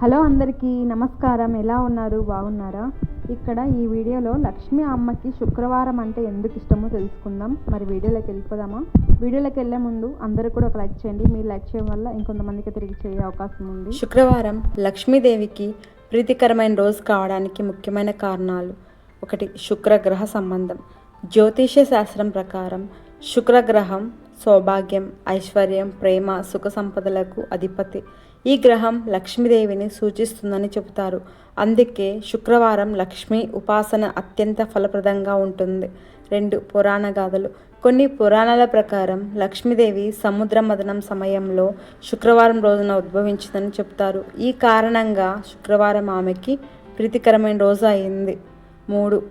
Hello అందరికీ నమస్కారం. ఎలా ఉన్నారు? బాగున్నారా? ఇక్కడ ఈ వీడియోలో లక్ష్మి అమ్మకి శుక్రవారం అంటే ఎందుకు ఇష్టమో తెలుసుకుందాం. మరి వీడియోలోకి వెళ్ళిపోదామా? వీడియోలోకి వెళ్ళే ముందు అందరూ కూడా ఒక లైక్ చేయండి. మీరు లైక్ చేయడం వల్ల ఇంకొంతమందికి తిరిగి చేయ అవకాశం ఉంది. శుక్రవారం లక్ష్మీదేవికి ప్రీతికరమైన రోజు కావడానికి ముఖ్యమైన కారణాలు ఒకటి శుక్రగ్రహ సంబంధం. జ్యోతిష శాస్త్రం ప్రకారం శుక్రగ్రహం సౌభాగ్యం ఐశ్వర్యం ప్రేమ సుఖ సంపదలకు అధిపతి. ఈ గ్రహం లక్ష్మీదేవిని సూచిస్తుందని చెబుతారు. అందుకే శుక్రవారం లక్ష్మీ ఉపాసన అత్యంత ఫలప్రదంగా ఉంటుంది. రెండు పురాణ గాథలు. కొన్ని పురాణాల ప్రకారం లక్ష్మీదేవి సముద్ర మదనం సమయంలో శుక్రవారం రోజున ఉద్భవించిందని చెప్తారు ఈ కారణంగా శుక్రవారం ఆమెకి ప్రీతికరమైన రోజు అయింది. మూడు.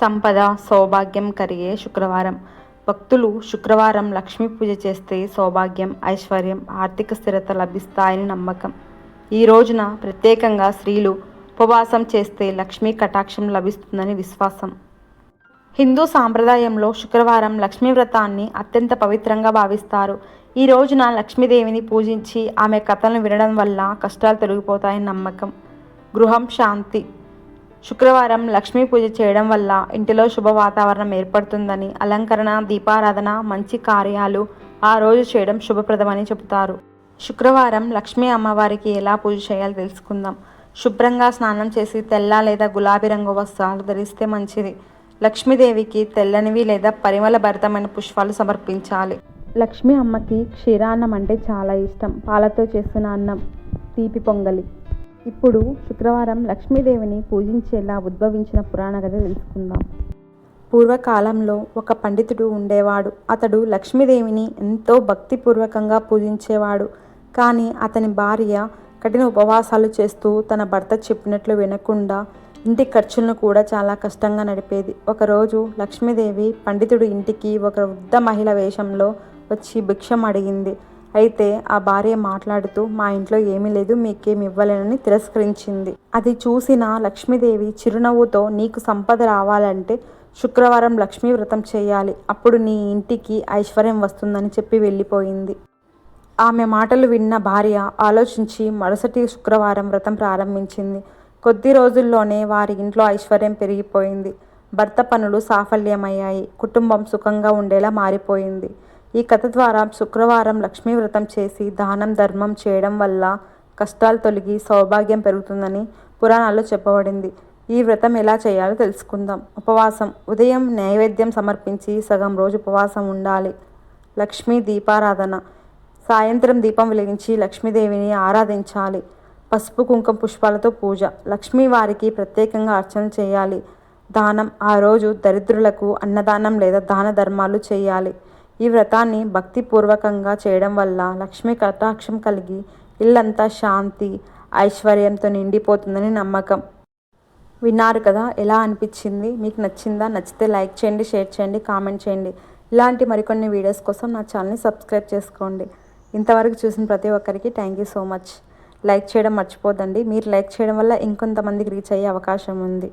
సంపద సౌభాగ్యం కలిగే శుక్రవారం. భక్తులు శుక్రవారం లక్ష్మీ పూజ చేస్తే సౌభాగ్యం ఐశ్వర్యం ఆర్థిక స్థిరత లభిస్తాయని నమ్మకం. ఈ రోజున ప్రత్యేకంగా స్త్రీలు ఉపవాసం చేస్తే లక్ష్మీ కటాక్షం లభిస్తుందని విశ్వాసం. హిందూ సాంప్రదాయంలో శుక్రవారం లక్ష్మీ వ్రతాన్ని అత్యంత పవిత్రంగా భావిస్తారు. ఈ రోజున లక్ష్మీదేవిని పూజించి ఆమె కథలను వినడం వల్ల కష్టాలు తొలగిపోతాయని నమ్మకం. గృహం శాంతి. శుక్రవారం లక్ష్మీ పూజ చేయడం వల్ల ఇంటిలో శుభ వాతావరణం ఏర్పడుతుందని అలంకరణ దీపారాధన మంచి కార్యాలు ఆ రోజు చేయడం శుభప్రదమని చెబుతారు. శుక్రవారం లక్ష్మీ అమ్మవారికి ఎలా పూజ చేయాలో తెలుసుకుందాం. శుభ్రంగా స్నానం చేసి తెల్ల లేదా గులాబీ రంగు వస్త్రాలు ధరిస్తే మంచిది. లక్ష్మీదేవికి తెల్లనివి లేదా పరిమళ భరితమైన పుష్పాలు సమర్పించాలి. లక్ష్మీ అమ్మకి క్షీరాన్నం అంటే చాలా ఇష్టం. పాలతో చేసిన అన్నం తీపి పొంగలి. ఇప్పుడు శుక్రవారం లక్ష్మీదేవిని పూజించేలా ఉద్భవించిన పురాణ కథ తెలుసుకుందాం. పూర్వకాలంలో ఒక పండితుడు ఉండేవాడు. అతడు లక్ష్మీదేవిని ఎంతో భక్తిపూర్వకంగా పూజించేవాడు. కానీ అతని భార్య కఠిన ఉపవాసాలు చేస్తూ తన భర్త చెప్పినట్లు వినకుండా ఇంటి ఖర్చులను కూడా చాలా కష్టంగా నడిపేది. ఒకరోజు లక్ష్మీదేవి పండితుడు ఇంటికి ఒక వృద్ధ మహిళ వేషంలో వచ్చి భిక్షం అడిగింది. అయితే ఆ భార్య మాట్లాడుతూ మా ఇంట్లో ఏమీ లేదు మీకేమి ఇవ్వలేనని తిరస్కరించింది. అది చూసిన లక్ష్మీదేవి చిరునవ్వుతో నీకు సంపద రావాలంటే శుక్రవారం లక్ష్మీ వ్రతం చేయాలి. అప్పుడు నీ ఇంటికి ఐశ్వర్యం వస్తుందని చెప్పి వెళ్ళిపోయింది. ఆమె మాటలు విన్న భార్య ఆలోచించి మరుసటి శుక్రవారం వ్రతం ప్రారంభించింది. కొద్ది రోజుల్లోనే వారి ఇంట్లో ఐశ్వర్యం పెరిగిపోయింది. భర్త పనులు సాఫల్యమయ్యాయి. కుటుంబం సుఖంగా ఉండేలా మారిపోయింది. ఈ కథ ద్వారా శుక్రవారం లక్ష్మీ వ్రతం చేసి దానం ధర్మం చేయడం వల్ల కష్టాలు తొలగి సౌభాగ్యం పెరుగుతుందని పురాణాల్లో చెప్పబడింది. ఈ వ్రతం ఎలా చేయాలో తెలుసుకుందాం. ఉపవాసం. ఉదయం నైవేద్యం సమర్పించి సగం రోజు ఉపవాసం ఉండాలి. లక్ష్మీ దీపారాధన. సాయంత్రం దీపం వెలిగించి లక్ష్మీదేవిని ఆరాధించాలి. పసుపు కుంకుమ పుష్పాలతో పూజ. లక్ష్మీ వారికి ప్రత్యేకంగా అర్చన చేయాలి. దానం. ఆ రోజు దరిద్రులకు అన్నదానం లేదా దాన ధర్మాలు చేయాలి. ఈ వ్రతాన్ని భక్తిపూర్వకంగా చేయడం వల్ల లక్ష్మీ కటాక్షం కలిగి ఇల్లంతా శాంతి ఐశ్వర్యంతో నిండిపోతుందని నమ్మకం. విన్నారు కదా ఎలా అనిపించింది? మీకు నచ్చిందా? నచ్చితే లైక్ చేయండి షేర్ చేయండి కామెంట్ చేయండి. ఇలాంటి మరికొన్ని వీడియోస్ కోసం నా ఛానల్ని సబ్స్క్రైబ్ చేసుకోండి. ఇంతవరకు చూసిన ప్రతి ఒక్కరికి thank you so much. Like చేయడం మర్చిపోదండి మీరు లైక్ చేయడం వల్ల ఇంకొంతమందికి రీచ్ అయ్యే అవకాశం ఉంది.